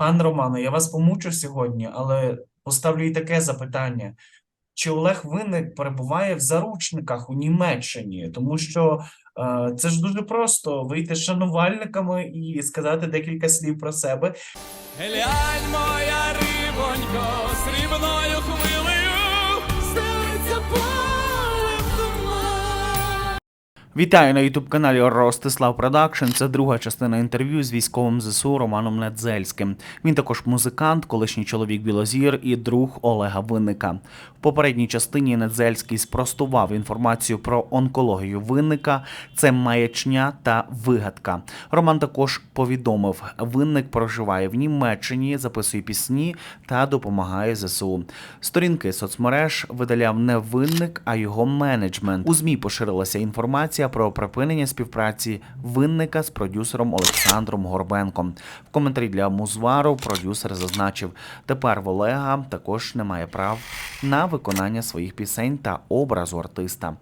Пан Романе, я вас помучу сьогодні, але поставлю і таке запитання. Чи Олег Винник перебуває в заручниках у Німеччині? Тому що е, це ж дуже просто вийти шанувальниками і сказати декілька слів про себе. Глянь, моя рибонько, срібною Вітаю на ютуб-каналі Ростислав Продакшн. Це друга частина інтерв'ю з військовим ЗСУ Романом Недзельським. Він також музикант, колишній чоловік Білозір і друг Олега Винника. В попередній частині Недзельський спростував інформацію про онкологію Винника. Це маячня та вигадка. Роман також повідомив, Винник проживає в Німеччині, записує пісні та допомагає ЗСУ. Сторінки соцмереж видаляв не Винник, а його менеджмент. У ЗМІ поширилася інформація про припинення співпраці Винника з продюсером Олександром Горбенком. В коментарі для Музвару продюсер зазначив, тепер в Олега також немає прав на виконання своїх пісень та образу артиста.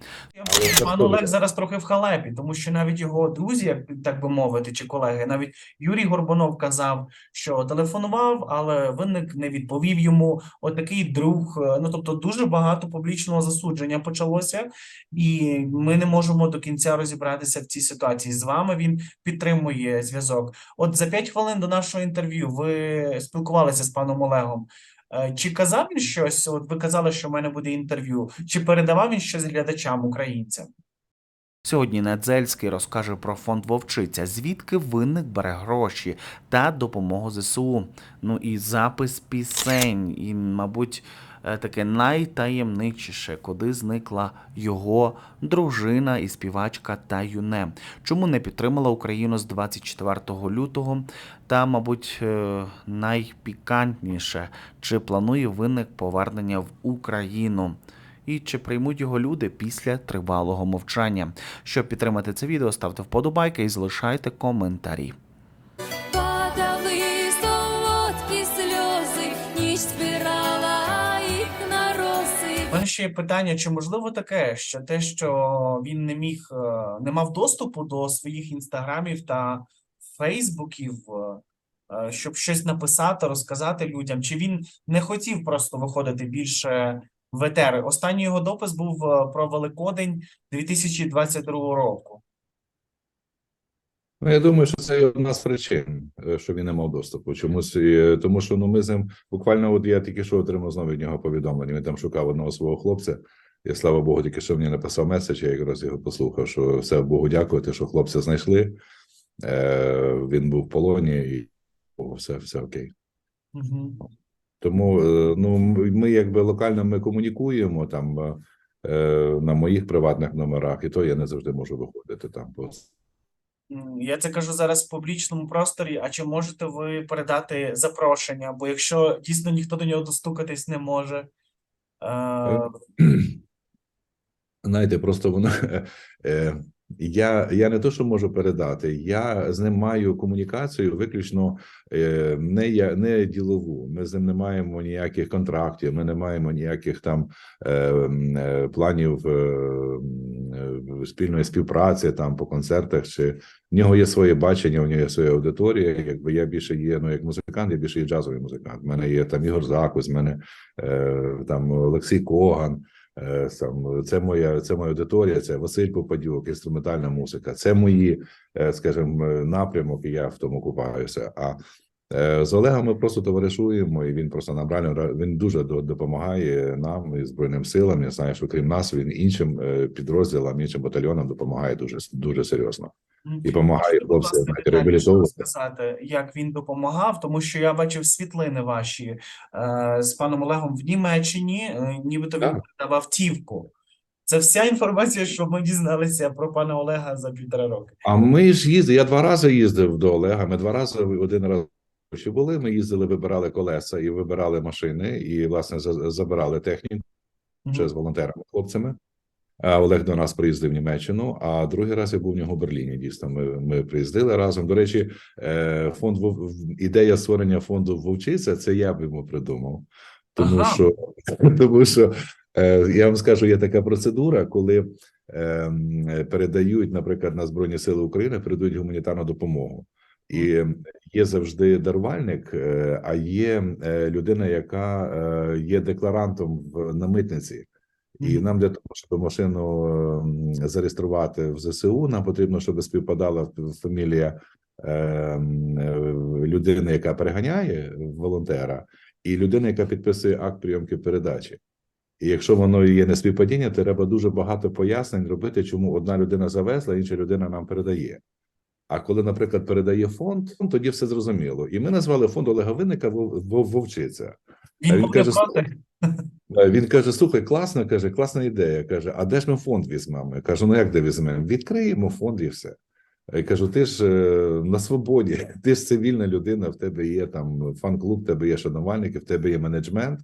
Пан Олег зараз трохи в халепі, тому що навіть його друзі, як так би мовити, чи колеги, навіть Юрій Горбунов казав, що телефонував, але винник не відповів йому. Отакий друг. е, Ну тобто, дуже багато публічного засудження почалося, і ми не можемо до розібратися в цій ситуації. З вами він підтримує зв'язок. От за 5 хвилин до нашого інтерв'ю ви спілкувалися з паном Олегом. Е, Чи казав він щось? От ви казали, що в мене буде інтерв'ю. Чи передавав він щось глядачам, українцям? Сьогодні Недзельський розкаже про фонд Вовчиця, звідки винник бере гроші та допомогу ЗСУ. Ну і запис пісень, і, мабуть, таке найтаємничіше, куди зникла його дружина і співачка та юне. Чому не підтримала Україну з 24 лютого? Та, мабуть, е, найпікантніше, чи планує винник повернення в Україну? і чи приймуть його люди після тривалого мовчання. Щоб підтримати це відео, ставте вподобайки і залишайте коментарі. Ще питання, чи можливо таке, що те, що він не міг, е, не мав доступу до своїх інстаграмів та фейсбуків, е, е, щоб щось написати, розказати людям, чи він не хотів просто виходити більше в етери? Останній його допис був про Великодень 2022 року. Ну, я думаю, що це одна з причин, е, що він не мав доступу. Чомусь е, тому, що ну ми з ним буквально, от я тільки що отримав знову від нього повідомлення. Він там шукав одного свого хлопця. Я слава Богу, тільки що мені написав меседж, я якраз його послухав. Що все Богу дякувати, що хлопця знайшли. Е, Він був в полоні, і о, все, все окей. Угу. Тому е, ну ми якби локально ми комунікуємо там е, на моїх приватних номерах, і то я не завжди можу виходити там. Бо Я це кажу зараз в публічному просторі. А чи можете ви передати запрошення? Бо якщо дійсно ніхто до нього достукатись не може, е, Знаєте, просто воно е, я, я не то, що можу передати, я з ним маю комунікацію виключно е, не я не ділову. Ми з ним не маємо ніяких контрактів, ми не маємо ніяких там е, е, планів е, е, спільної співпраці там по концертах. Чи в нього є своє бачення, у нього є своя аудиторія. Якби я більше є ну як музикант, я більше є джазовий музикант. У мене є там Ігор Закус, в мене е, там Олексій Коган. Е, Сам це моя це моя аудиторія, це Василь Попадюк, інструментальна музика. Це мої, е, скажімо, напрямок, і я в тому купаюся. А е, з Олегом ми просто товаришуємо, і він просто нам реально ра- він дуже до- допомагає нам і збройним силам. Я знаю, що крім нас, він іншим е, підрозділам, іншим батальйонам допомагає дуже дуже серйозно і допомагає хлопцям реабілітовувати. розказати, як він допомагав, тому що я бачив світлини ваші е, з паном Олегом в Німеччині, е, нібито він передав автівку. Це вся інформація, що ми дізналися про пана Олега за півтора роки. А ми ж їздили. Я два рази їздив до Олега. Ми два рази один раз ще були. Ми їздили, вибирали колеса і вибирали машини, і власне за- забирали техніку. Ще з волонтерами хлопцями. А Олег до нас приїздив в Німеччину. А другий раз я був в нього в Берліні. Дійсно, ми, ми приїздили разом. До речі, е, фонд Вов- ідея створення фонду Вовчиця. Це я б йому придумав, тому Ага. що тому що е, я вам скажу, є така процедура, коли е, передають, наприклад, на Збройні Сили України передають гуманітарну допомогу. І є завжди дарувальник, е, а є е, людина, яка е, є декларантом в на митниці. І нам для того, щоб машину зареєструвати в ЗСУ, нам потрібно, щоб співпадала фамілія людини, яка переганяє волонтера, і людина, яка підписує акт прийомки передачі. І якщо воно є неспівпадіння, то треба дуже багато пояснень робити, чому одна людина завезла, інша людина нам передає. А коли, наприклад, передає фонд, тоді все зрозуміло. І ми назвали фонд Олега Винника Вов- Вов- Вовчиця. Він, він каже, Він каже: слухай, класно, каже, класна ідея. Каже, а де ж ми фонд візьмемо? Я кажу, ну як де візьмемо? Відкриємо фонд і все. Я кажу, ти ж е, на свободі, ти ж цивільна людина, в тебе є там фан-клуб, в тебе є шанувальники, в тебе є менеджмент.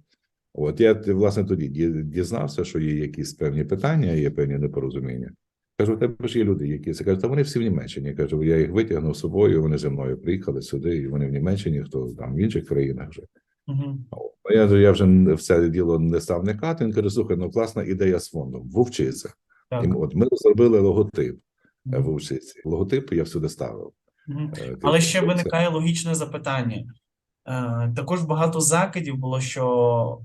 От я власне тоді дізнався, що є якісь певні питання, є певні непорозуміння. Кажу, в тебе ж є люди, які це кажуть, та вони всі в Німеччині. Кажу, я їх витягнув з собою, вони зі мною приїхали сюди, і вони в Німеччині, хто там в інших країнах вже. Мгм. Ну, Я, я вже в це діло не став вникати. Він каже: слухай, ну класна ідея з фондом. Вовчиця. Так. І от ми зробили логотип е, Мгм. вовчиці. Логотип я всюди ставив. Мгм. Е, Але ще це- виникає логічне запитання. Е, Також багато закидів було, що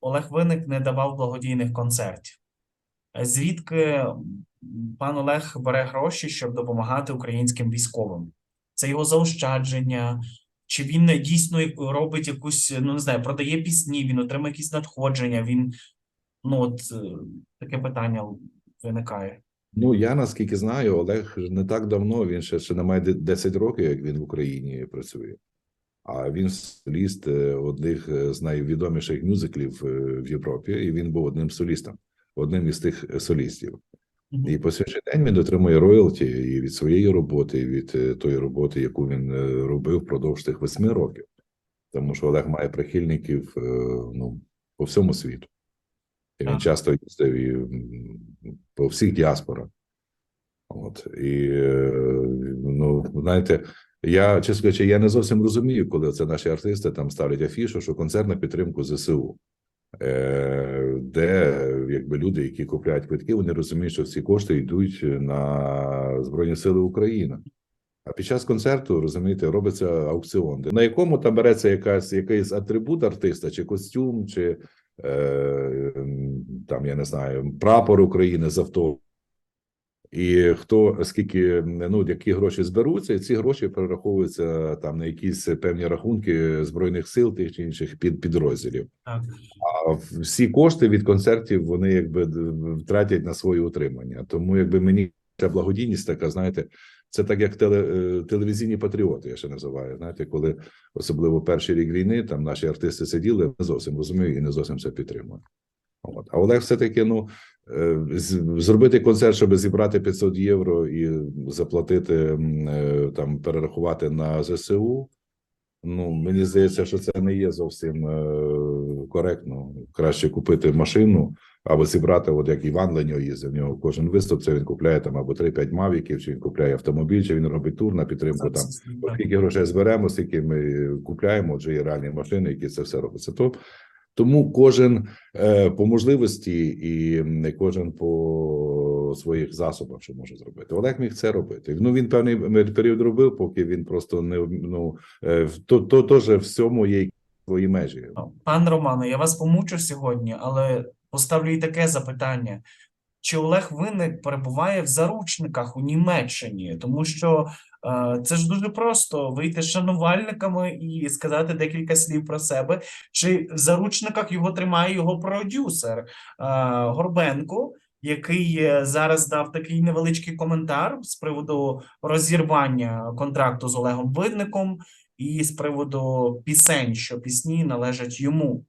Олег Винник не давав благодійних концертів. Звідки пан Олег бере гроші, щоб допомагати українським військовим? Це його заощадження, чи він дійсно робить якусь, ну не знаю, продає пісні, він отримує якісь надходження, він, ну от е, таке питання виникає. Ну я наскільки знаю, Олег не так давно. Він ще, ще не має 10 років, як він в Україні працює. А він соліст е, одних е, з найвідоміших мюзиклів в Європі, і він був одним солістом, одним із тих солістів. І по сьогоднішній день він отримує роялті і від своєї роботи, і від е, тої роботи, яку він е, робив впродовж тих восьми років. Тому що Олег має прихильників е, ну, по всьому світу. І він часто їздив і по всіх діаспорах. От і ну, знаєте, я чесно кажучи, я не зовсім розумію, коли це наші артисти там ставлять афішу, що концерт на підтримку ЗСУ. Е, де якби люди, які купляють квитки, вони розуміють, що всі кошти йдуть на Збройні Сили України. А під час концерту, розумієте, робиться аукціон, на якому там береться якась якийсь атрибут артиста, чи костюм, чи е, там я не знаю, прапор України з авто. І хто скільки ну які гроші зберуться, і ці гроші перераховуються там на якісь певні рахунки збройних сил тих чи інших під підрозділів. Так. А всі кошти від концертів вони якби втратять на своє утримання. Тому якби мені ця благодійність така, знаєте, це так як теле, е, телевізійні патріоти, я ще називаю. Знаєте, коли особливо перший рік війни там наші артисти сиділи, не зовсім розумію і не зовсім це підтримую. От. А Олег все-таки ну е, зробити концерт, щоб зібрати 500 євро і заплатити е, там, перерахувати на ЗСУ. Ну, мені здається, що це не є зовсім е, коректно. Краще купити машину або зібрати, от як Іван Леньо їздив. В нього кожен виступ це він купляє там або 3-5 мавіків, чи він купляє автомобіль, чи він робить тур на підтримку там. Так. Скільки грошей зберемо, скільки ми купляємо, отже є реальні машини, які це все робиться. То тому кожен е, по можливості і не кожен по своїх засобах, що може зробити. Олег міг це робити. Ну він певний період робив, поки він просто не ну е, то, то теж всьому є свої межі. Пан Романе, я вас помучу сьогодні, але поставлю і таке запитання. Чи Олег Винник перебуває в заручниках у Німеччині? Тому що це ж дуже просто вийти шанувальниками і сказати декілька слів про себе. Чи в заручниках його тримає його продюсер е, Горбенко, який е, зараз дав такий невеличкий коментар з приводу розірвання контракту з Олегом Винником і з приводу пісень, що пісні належать йому.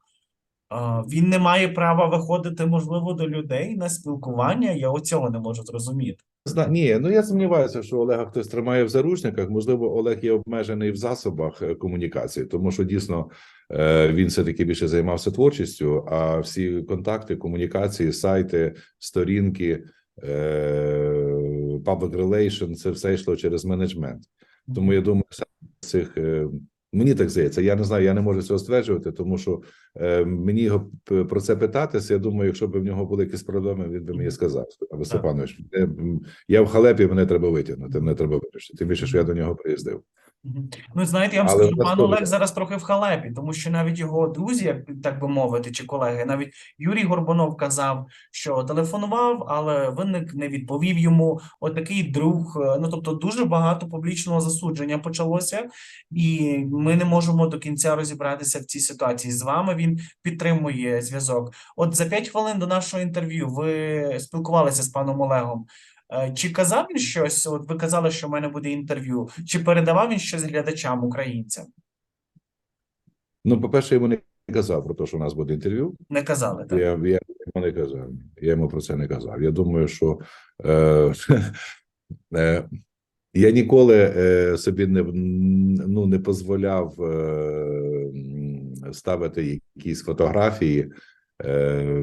Він не має права виходити, можливо, до людей на спілкування. Я оцього не можу зрозуміти. Зна- Ні, ну я сумніваюся, що Олега хтось тримає в заручниках. Можливо, Олег є обмежений в засобах е, комунікації, тому що дійсно е, він все таки більше займався творчістю. А всі контакти, комунікації, сайти, сторінки, е, public relation – це все йшло через менеджмент. Тому я думаю, цих мені так здається. Я не знаю, я не можу цього стверджувати, тому що е, мені його про це питатися. Я думаю, якщо б в нього були якісь проблеми, він би мені сказав. Або Степанович, е, я в халепі, мене треба витягнути, мене треба вирішити. Тим більше, що я до нього приїздив. Ну, знаєте, я вам Але скажу, пан. Олег зараз трохи в халепі, тому що навіть його друзі, як так би мовити, чи колеги, навіть Юрій Горбунов казав, що телефонував, але винник не відповів йому. От такий друг. е, Ну тобто, дуже багато публічного засудження почалося, і ми не можемо до кінця розібратися в цій ситуації. З вами він підтримує зв'язок. От за 5 хвилин до нашого інтерв'ю ви спілкувалися з паном Олегом. Е, Чи казав він щось? От ви казали, що в мене буде інтерв'ю. Чи передавав він щось глядачам, українцям? Ну, по-перше, йому не казав про те, що у нас буде інтерв'ю. Не казали, так? Я, я йому не казав. Я йому про це не казав. Я думаю, що е, е, я ніколи е, собі не, ну, не дозволяв е, ставити якісь фотографії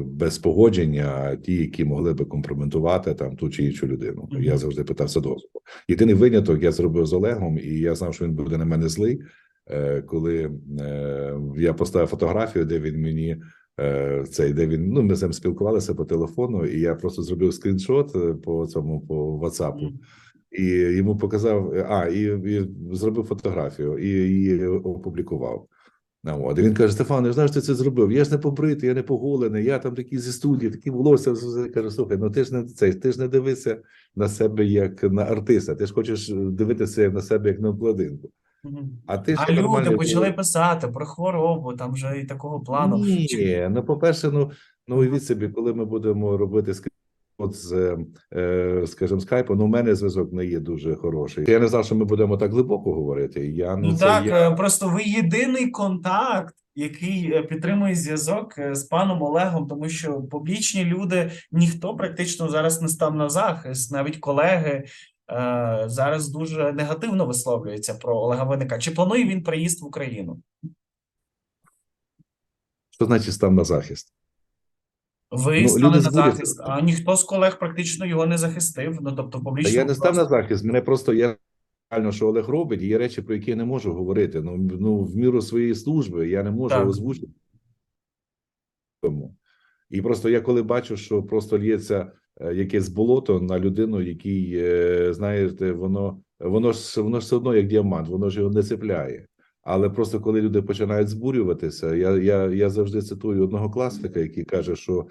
без погодження, ті, які могли би компрометувати там ту чи іншу людину. Мгм. Я завжди питався дозволу. Єдиний виняток я зробив з Олегом, і я знав, що він буде на мене злий. е, Коли е, я поставив фотографію, де він мені е, цей, де він ну ми з ним спілкувалися по телефону, і я просто зробив скріншот е, по цьому по WhatsApp, і йому показав. А, і, і зробив фотографію і її опублікував. От. І він каже: Стефан, я знаю, що ти це зробив. Я ж не побритий, я не поголений, я там такий зі студії, такі волосся. Каже, слухай, ну ти ж не цей, ти ж не дивишся на себе як на артиста. Ти ж хочеш дивитися на себе як на обкладинку. А ти ж А люди почали чоловік. писати про хворобу, там вже і такого плану. Ні, Чи- ну по-перше, ну ну уявіть собі, коли ми будемо робити от з, е, скажімо, скайпу, ну у мене зв'язок не є дуже хороший. Я не знав, що ми будемо так глибоко говорити. Я Ну це так, я... е, просто ви єдиний контакт, який е, підтримує зв'язок з паном Олегом, тому що публічні люди ніхто практично зараз не став на захист, навіть колеги. е, Зараз дуже негативно висловлюються про Олега Винника. Чи планує він приїзд в Україну? Що значить став на захист? Ви Ну, стали на захист, а ніхто з колег практично його не захистив. Ну тобто, публічно я не став на захист. Мене просто я реально, що Олег робить, є речі, про які я не можу говорити. Ну, ну в міру своєї служби я не можу Так. озвучити. Тому. І просто я коли бачу, що просто лється е, якесь болото на людину, який, е, знаєте, воно воно ж воно ж все одно як діамант, воно ж його не цепляє. Але просто коли люди починають збурюватися, я, я, я завжди цитую одного класика, який каже, що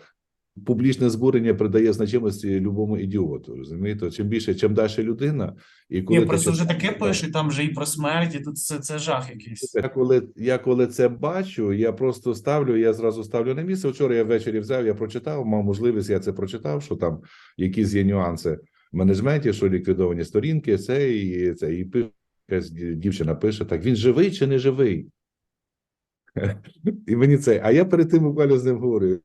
публічне збурення придає значимості любому ідіоту. Розумієте? Чим більше, чим далі людина, і коли Ні, ти просто вже таке пишуть, там вже і про смерть, і тут це, це жах якийсь. я коли, я коли це бачу, я просто ставлю, я зразу ставлю на місце. Вчора я ввечері взяв, я прочитав, мав можливість, я це прочитав, що там якісь є нюанси в менеджменті, що ліквідовані сторінки, це і це. І пише, якась дівчина пише: так він живий чи не живий? І мені це. А я перед тим буквально з ним говорю.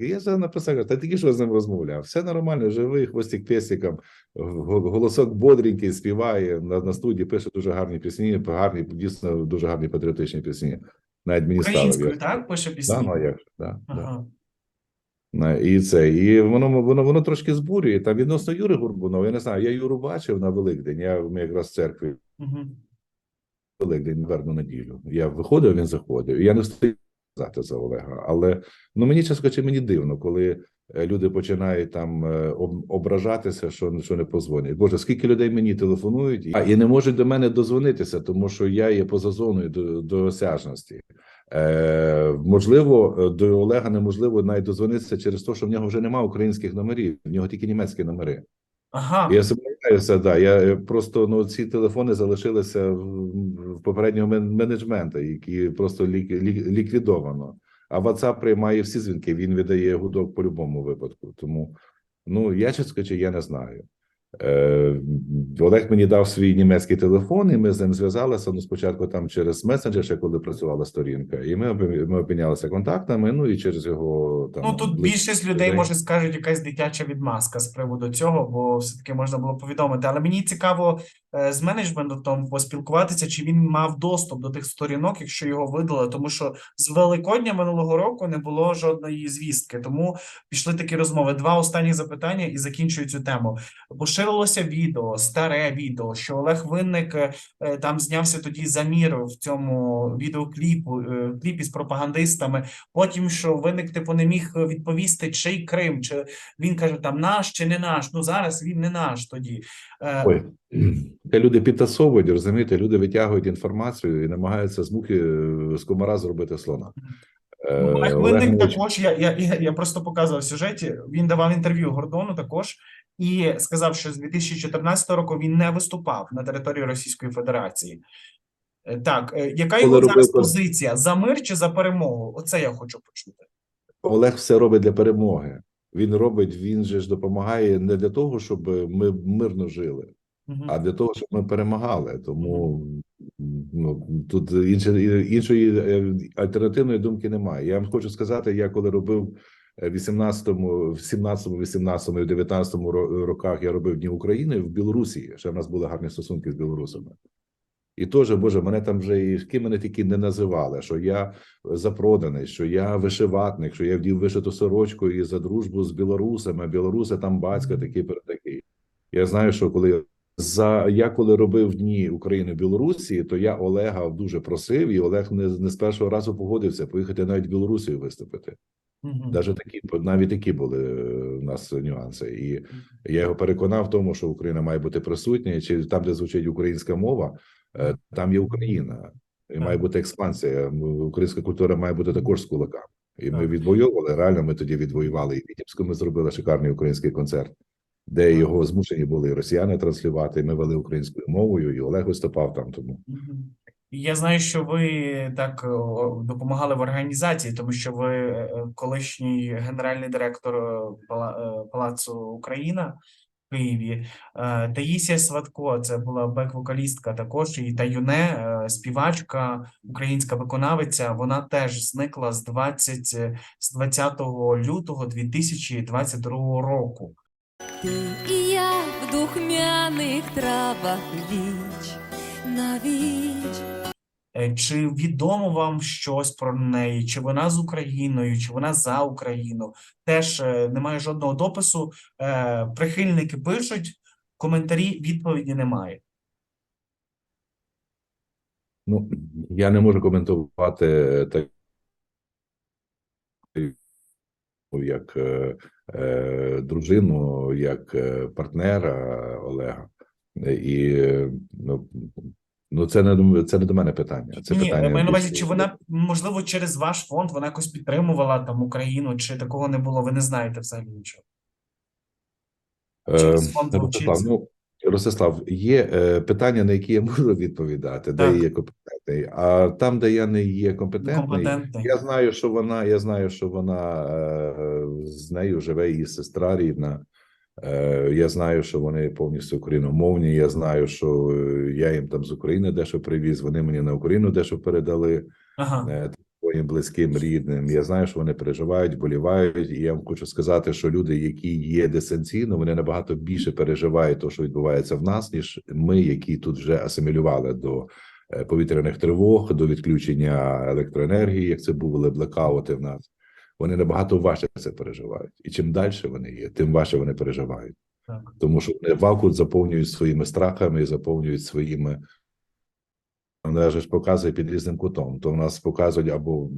Я ж написав, кажу, та тільки що з ним розмовляв. Все нормально, живий, хвостик песиком, голосок бодренький, співає на, на студії, пише дуже гарні пісні, гарні, дійсно дуже гарні патріотичні пісні. Навіть мені. Українською, я- так, пише пісні? Да, ну, як да, да. Ага. На- І це, і воно, воно, воно трошки збурює. Там відносно Юри Горбунова, я не знаю, я Юру бачив на Великдень, я ми якраз в церкві Мгм. Великдень, верну неділю. Я виходив, він заходив. Я не встиг сказати за Олега. Але ну мені чесно кажучи, мені дивно, коли е, люди починають там е, ображатися, що, що не позвонять. Боже, скільки людей мені телефонують, а, і не можуть до мене дозвонитися, тому що я є поза зоною до, до. Е, можливо, е, до Олега неможливо навіть дозвонитися через те, що в нього вже немає українських номерів, в нього тільки німецькі номери. Ага. Я сумніваюся, да. Я е, просто ну ці телефони залишилися в, попереднього мен- менеджменту, які просто лік, лік, ліквідовано. А WhatsApp приймає всі дзвінки, він видає гудок по будь-якому випадку. Тому ну я чесно кажучи, я не знаю. Е, Олег мені дав свій німецький телефон, і ми з ним зв'язалися. Ну, спочатку там через месенджер, ще коли працювала сторінка, і ми ми обмінялися контактами. Ну і через його там Ну тут більшість людей може скажуть якась дитяча відмазка з приводу цього, бо все-таки можна було повідомити. Але мені цікаво е, з менеджментом поспілкуватися, чи він мав доступ до тих сторінок, якщо його видали, тому що з Великодня минулого року не було жодної звістки. Тому пішли такі розмови. Два останні запитання і закінчую цю тему. Поширення поширилося відео, старе відео, що Олег Винник е, там знявся тоді замір в цьому відеокліпу, е, кліпі з пропагандистами. Потім що Винник типу не міг відповісти, чий Крим, чи він каже там наш чи не наш. Ну зараз він не наш тоді. Е, Ой, те люди підтасовують, розумієте, люди витягують інформацію і намагаються з мухи е, з комара зробити слона. Ну, Олег Винник також. Я, я, я просто показував в сюжеті. Він давав інтерв'ю Гордону також і сказав, що з 2014 року він не виступав на території Російської Федерації. Е, Так, е, яка Коли його зараз робив позиція? За мир чи за перемогу? Оце я хочу почути. Олег все робить для перемоги. Він робить, він же ж допомагає не для того, щоб ми мирно жили, Мгм. а для того, щоб ми перемагали. Тому ну тут іншої іншої е, альтернативної думки немає. Я вам хочу сказати, я коли робив 18-му, в 17-му, 18-му і 19-му ро- роках я робив Дні України в Білорусі. Ще в нас були гарні стосунки з білорусами. І теж, Боже, мене там вже і ким мене тільки не називали, що я запроданий, що я вишиватник, що я вдів вишиту сорочку і за дружбу з білорусами. Білоруси там батько такий перетакий. Я знаю, що коли за я коли робив дні України в Білорусі, то я Олега дуже просив, і Олег не, не з першого разу погодився поїхати навіть в Білорусію виступити. Навіть такі навіть такі були е, у нас нюанси, і я його переконав в тому, що Україна має бути присутня, чи там, де звучить українська мова, е, там є Україна, і має бути експансія. Українська культура має бути також з кулаками. І ми відвоювали. Реально, ми тоді відвоювали. І в Вітебську ми зробили шикарний український концерт, де його змушені були і росіяни транслювати. Ми вели українською мовою, і Олег виступав там. Тому. Я знаю, що ви так допомагали в організації, тому що ви е, колишній генеральний директор е, Пала- е, Палацу Україна в Києві. Е, Таїсія Сватко, це була бек-вокалістка також, і та юне е, співачка, українська виконавиця. Вона теж зникла з 20, е, з 20 лютого 2022 року. Ти і я в духмяних травах віч. Е, Чи відомо вам щось про неї? Чи вона з Україною, чи вона за Україну? Теж е, немає жодного допису. Е, Прихильники пишуть, коментарі, відповіді немає. ну я не можу коментувати так. Як е, е, дружину, як е, партнера Олега, і ну, ну це не це не до мене питання. Це Ні, питання маю на увазі, чи вона можливо через ваш фонд вона якось підтримувала там Україну, чи такого не було? Ви не знаєте взагалі нічого. Через фонд Ростислав, ну, Ростислав, є е, питання, на які я можу відповідати, де Так. я є компетентний, а там, де я не є компетентний, Компетентний. я знаю, що вона, я знаю, що вона е, з нею живе її сестра рідна. Е, я знаю, що вони повністю україномовні. Я знаю, що е, я їм там з України дещо привіз. Вони мені на Україну дещо передали Ага. е, своїм близьким рідним. Я знаю, що вони переживають, болівають. І я вам хочу сказати, що люди, які є дистанційно, вони набагато більше переживають те, що відбувається в нас, ніж ми, які тут вже асимілювали до е, повітряних тривог, до відключення електроенергії, як це були блекаути в нас. Вони набагато важче це переживають. І чим далі вони є, тим важче вони переживають. Так. Тому що вони вакуум заповнюють своїми страхами і заповнюють своїми. Вона ж показує під різним кутом. То в нас показують або,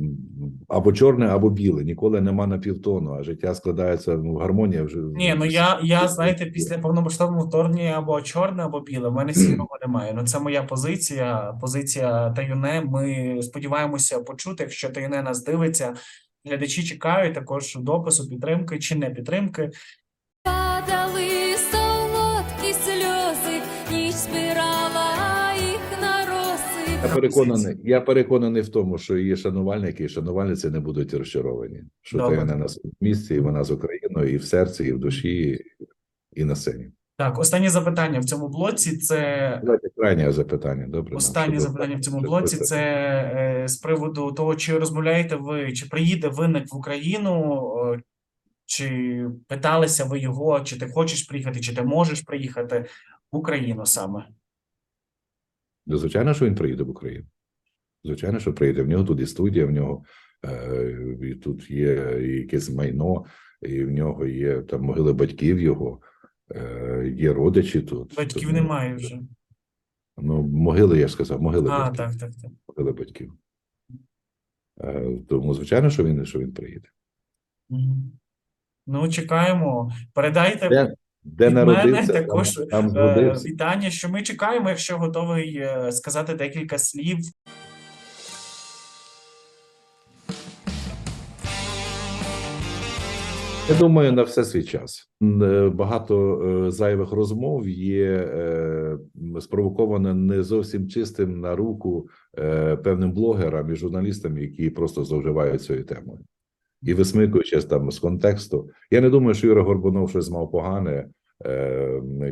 або чорне, або біле. Ніколи нема на півтону, а життя складається в гармонія вже. Ні, ну я, я знаєте, після повномасштабного вторгнення або чорне, або біле. У мене сірого немає. Ну це моя позиція. Позиція Таюне. Ми сподіваємося почути, якщо Таюне нас дивиться. Глядачі чекають також допису підтримки чи не підтримки. Падали солодкі сльози, ніч збирала їх на роси. Я переконаний, я переконаний в тому, що її шанувальники і шанувальниці не будуть розчаровані. Що Добре. ти не на своєму місці, і вона з Україною, і в серці, і в душі, і на сцені. Так, останнє запитання в цьому блоці це Давайте крайнє запитання. Добре, Останнє запитання в цьому блоці це- е, з приводу того, чи розмовляєте ви, чи приїде виник в Україну, е, чи питалися ви його, чи ти хочеш приїхати, чи ти можеш приїхати в Україну саме? Ну, Звичайно, що він приїде в Україну. Звичайно, що приїде. В нього тут і студія, в нього е, і тут є якесь майно, і в нього є там могили батьків його. Е, Є родичі тут. Батьків тому- немає вже. Ну, могили, я ж сказав, могили А, батьків. так, так, так. Могили батьків. Е, Тому, звичайно, що він, що він приїде. Ну, чекаємо. Передайте Де, де від мене також, там, там е, вітання, що ми чекаємо, якщо готовий сказати декілька слів. Я думаю, на все свій час. Е, Багато е, зайвих розмов є е, спровоковано не зовсім чистим на руку певним блогерам і журналістам, які просто зловживають цією темою. І висмикуючись там з контексту. Я не думаю, що Юра Горбунов щось мав погане,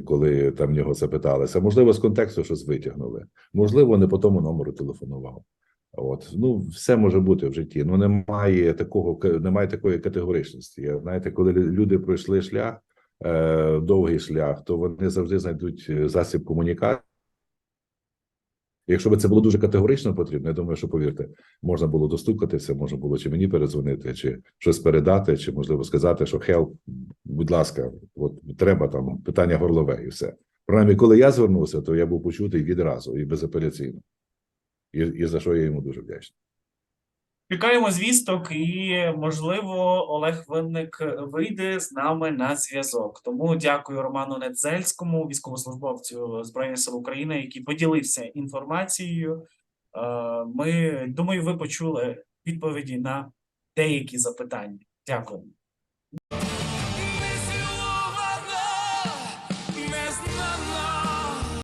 коли там нього це питалися. Можливо, з контексту щось витягнули. Можливо, не по тому номеру телефонував. От ну все може бути в житті. Ну немає такого немає такої категоричності. Знаєте, коли люди пройшли шлях, е, довгий шлях, то вони завжди знайдуть е, засіб комунікації. Якщо б це було дуже категорично потрібно, я думаю, що повірте, можна було достукатися, можна було чи мені перезвонити, чи щось передати, чи можливо сказати, що хелп, будь ласка, от треба там питання горлове і все. Принаймні, коли я звернувся, то я був почутий відразу і безапеляційно. І, і за що я йому дуже вдячний. Чекаємо звісток, і можливо Олег Винник вийде з нами на зв'язок. Тому дякую Роману Недзельському, військовослужбовцю Збройних сил України, який поділився інформацією. Е, Ми думаю, ви почули відповіді на деякі запитання. Дякую.